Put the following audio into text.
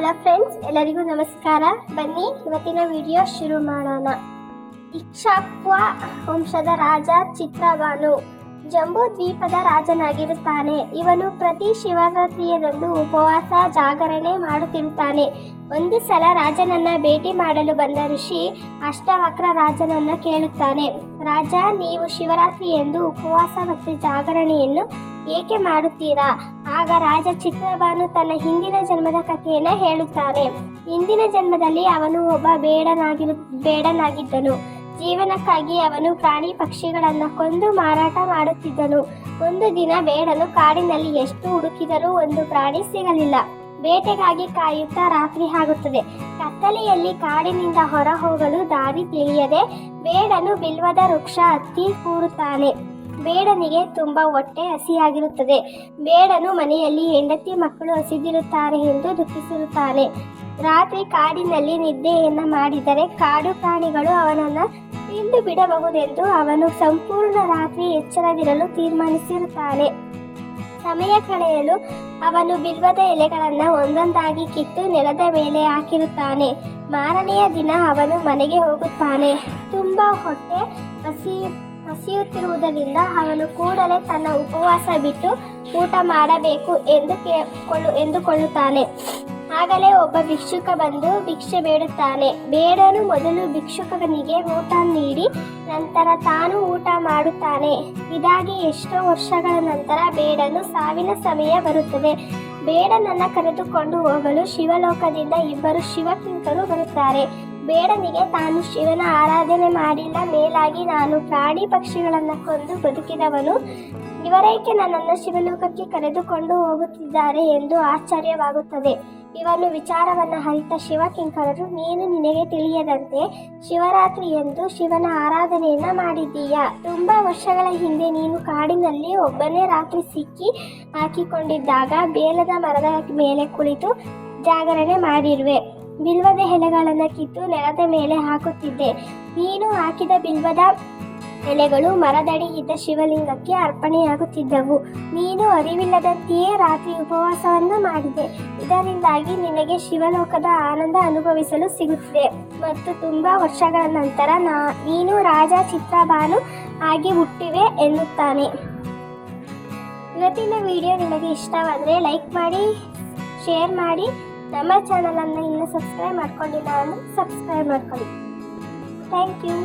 Hello friends ಎಲ್ಲರಿಗೂ ನಮಸ್ಕಾರ. ಬನ್ನಿ, ಇವತ್ತಿನ ವಿಡಿಯೋ ಶುರು ಮಾಡೋಣ. ಇಕ್ಷಾಕ್ವ ವಂಶದ ರಾಜ ಚಿತ್ರಭಾನು ಜಂಬೂ ದ್ವೀಪದ ರಾಜನಾಗಿರುತ್ತಾನೆ. ಇವನು ಪ್ರತಿ ಶಿವರಾತ್ರಿಯದಂದು ಉಪವಾಸ, ಜಾಗರಣೆ ಮಾಡುತ್ತಿರುತ್ತಾನೆ. ಒಂದು ಸಲ ರಾಜನನ್ನ ಭೇಟಿ ಮಾಡಲು ಬಂದ ಋಷಿ ಅಷ್ಟವಕ್ರ ರಾಜನನ್ನ ಕೇಳುತ್ತಾನೆ. ರಾಜ, ನೀವು ಶಿವರಾತ್ರಿ ಎಂದು ಉಪವಾಸ ಮತ್ತು ಜಾಗರಣೆಯನ್ನು ಏಕೆ ಮಾಡುತ್ತೀರಾ? ಆಗ ರಾಜ ಚಿತ್ರಬಾನು ತನ್ನ ಹಿಂದಿನ ಜನ್ಮದ ಕಥೆಯನ್ನು ಹೇಳುತ್ತಾನೆ. ಹಿಂದಿನ ಜನ್ಮದಲ್ಲಿ ಅವನು ಒಬ್ಬ ಬೇಡನಾಗಿರು, ಬೇಡನಾಗಿದ್ದನು. ಜೀವನಕ್ಕಾಗಿ ಅವನು ಪ್ರಾಣಿ ಪಕ್ಷಿಗಳನ್ನು ಕೊಂದು ಮಾರಾಟ ಮಾಡುತ್ತಿದ್ದನು. ಒಂದು ದಿನ ಬೇಡನು ಕಾಡಿನಲ್ಲಿ ಎಷ್ಟು ಹುಡುಕಿದರೂ ಒಂದು ಪ್ರಾಣಿ ಸಿಗಲಿಲ್ಲ. ಬೇಟೆಗಾಗಿ ಕಾಯುತ್ತಾ ರಾತ್ರಿ ಆಗುತ್ತದೆ. ಕತ್ತಲೆಯಲ್ಲಿ ಕಾಡಿನಿಂದ ಹೊರ ಹೋಗಲು ದಾರಿ ತಿಳಿಯದೆ ಬೇಡನು ಬಿಲ್ವದ ವೃಕ್ಷ ಹತ್ತಿ ಕೂರುತ್ತಾನೆ. ಬೇಡನಿಗೆ ತುಂಬ ಹೊಟ್ಟೆ ಹಸಿಯಾಗಿರುತ್ತದೆ. ಬೇಡನು ಮನೆಯಲ್ಲಿ ಹೆಂಡತಿ ಮಕ್ಕಳು ಹಸಿದಿರುತ್ತಾರೆ ಎಂದು ದುಃಖಿಸಿರುತ್ತಾನೆ. ರಾತ್ರಿ ಕಾಡಿನಲ್ಲಿ ನಿದ್ದೆಯನ್ನು ಮಾಡಿದರೆ ಕಾಡು ಪ್ರಾಣಿಗಳು ಅವನನ್ನು ತಿಂದು ಬಿಡಬಹುದೆಂದು ಅವನು ಸಂಪೂರ್ಣ ರಾತ್ರಿ ಎಚ್ಚರವಿರಲು ತೀರ್ಮಾನಿಸಿರುತ್ತಾನೆ. ಸಮಯ ಕಳೆಯಲು ಅವನು ಬಿಲ್ವದ ಎಲೆಗಳನ್ನು ಒಂದೊಂದಾಗಿ ಕಿತ್ತು ನೆಲದ ಮೇಲೆ ಹಾಕಿರುತ್ತಾನೆ. ಮಾರನೆಯ ದಿನ ಅವನು ಮನೆಗೆ ಹೋಗುತ್ತಾನೆ. ತುಂಬ ಹೊಟ್ಟೆ ಹಸಿ ಹಸಿಯುತ್ತಿರುವುದರಿಂದ ಅವನು ಕೂಡಲೇ ತನ್ನ ಉಪವಾಸ ಬಿಟ್ಟು ಊಟ ಮಾಡಬೇಕು ಎಂದು ಕೇಳಿಕೊಳ್ಳು, ಎಂದುಕೊಳ್ಳುತ್ತಾನೆ. ಆಗಲೇ ಒಬ್ಬ ಭಿಕ್ಷುಕ ಬಂದು ಭಿಕ್ಷೆ ಬೇಡುತ್ತಾನೆ. ಬೇಡನು ಮೊದಲು ಭಿಕ್ಷುಕನಿಗೆ ಊಟ ನೀಡಿ, ನಂತರ ತಾನು ಊಟ ಮಾಡುತ್ತಾನೆ. ಇದಾಗಿ ಎಷ್ಟೋ ವರ್ಷಗಳ ನಂತರ ಬೇಡನು ಸಾವಿನ ಸಮಯ ಬರುತ್ತದೆ. ಬೇಡನನ್ನು ಕರೆದುಕೊಂಡು ಹೋಗಲು ಶಿವಲೋಕದಿಂದ ಇಬ್ಬರು ಶಿವಕಿಂಕರು ಬರುತ್ತಾರೆ. ಬೇಡನಿಗೆ ತಾನು ಶಿವನ ಆರಾಧನೆ ಮಾಡಿಲ್ಲ ಮೇಲಾಗಿ ನಾನು ಪ್ರಾಣಿ ಪಕ್ಷಿಗಳನ್ನು ಕೊಂದು ಬದುಕಿದವನು. ಇವರೇಕೆ ನನ್ನನ್ನು ಶಿವಲೋಕಕ್ಕೆ ಕರೆದುಕೊಂಡು ಹೋಗುತ್ತಿದ್ದಾರೆ ಎಂದು ಆಶ್ಚರ್ಯವಾಗುತ್ತದೆ. ಇವನು ವಿಚಾರವನ್ನು ಅರಿತ ಶಿವಕಿಂಕರರು ನೀನು ನಿನಗೆ ತಿಳಿಯದಂತೆ ಶಿವರಾತ್ರಿ ಎಂದು ಶಿವನ ಆರಾಧನೆಯನ್ನ ಮಾಡಿದ್ದೀಯ. ತುಂಬಾ ವರ್ಷಗಳ ಹಿಂದೆ ನೀನು ಕಾಡಿನಲ್ಲಿ ಒಬ್ಬನೇ ರಾತ್ರಿ ಸಿಕ್ಕಿ ಹಾಕಿಕೊಂಡಿದ್ದಾಗ ಬೇಲದ ಮರದ ಮೇಲೆ ಕುಳಿತು ಜಾಗರಣೆ ಮಾಡಿರುವೆ. ಬಿಲ್ವದ ಎಲೆಗಳನ್ನು ಕಿತ್ತು ನೆಲದ ಮೇಲೆ ಹಾಕುತ್ತಿದ್ದೆ. ನೀನು ಹಾಕಿದ ಬಿಲ್ವದ ಎಲೆಗಳು ಮರದಡಿ ಇದ್ದ ಶಿವಲಿಂಗಕ್ಕೆ ಅರ್ಪಣೆಯಾಗುತ್ತಿದ್ದವು. ನೀನು ಅರಿವಿಲ್ಲದಂತೆಯೇ ರಾತ್ರಿ ಉಪವಾಸವನ್ನು ಮಾಡಿದೆ. ಇದರಿಂದಾಗಿ ನಿನಗೆ ಶಿವಲೋಕದ ಆನಂದ ಅನುಭವಿಸಲು ಸಿಗುತ್ತಿದೆ ಮತ್ತು ತುಂಬಾ ವರ್ಷಗಳ ನಂತರ ನಾ, ನೀನು ರಾಜ ಚಿತ್ರಭಾನು ಆಗಿ ಹುಟ್ಟಿವೆ ಎನ್ನುತ್ತಾನೆ. ಇವತ್ತಿನ ವಿಡಿಯೋ ನಿಮಗೆ ಇಷ್ಟವಾದರೆ ಲೈಕ್ ಮಾಡಿ, ಶೇರ್ ಮಾಡಿ. ನಮ್ಮ ಚಾನಲನ್ನು ಇನ್ನೂ ಸಬ್ಸ್ಕ್ರೈಬ್ ಮಾಡ್ಕೊಂಡಿಲ್ಲ ಅಂದರೆ ಸಬ್ಸ್ಕ್ರೈಬ್ ಮಾಡ್ಕೊಳ್ಳಿ. Thank you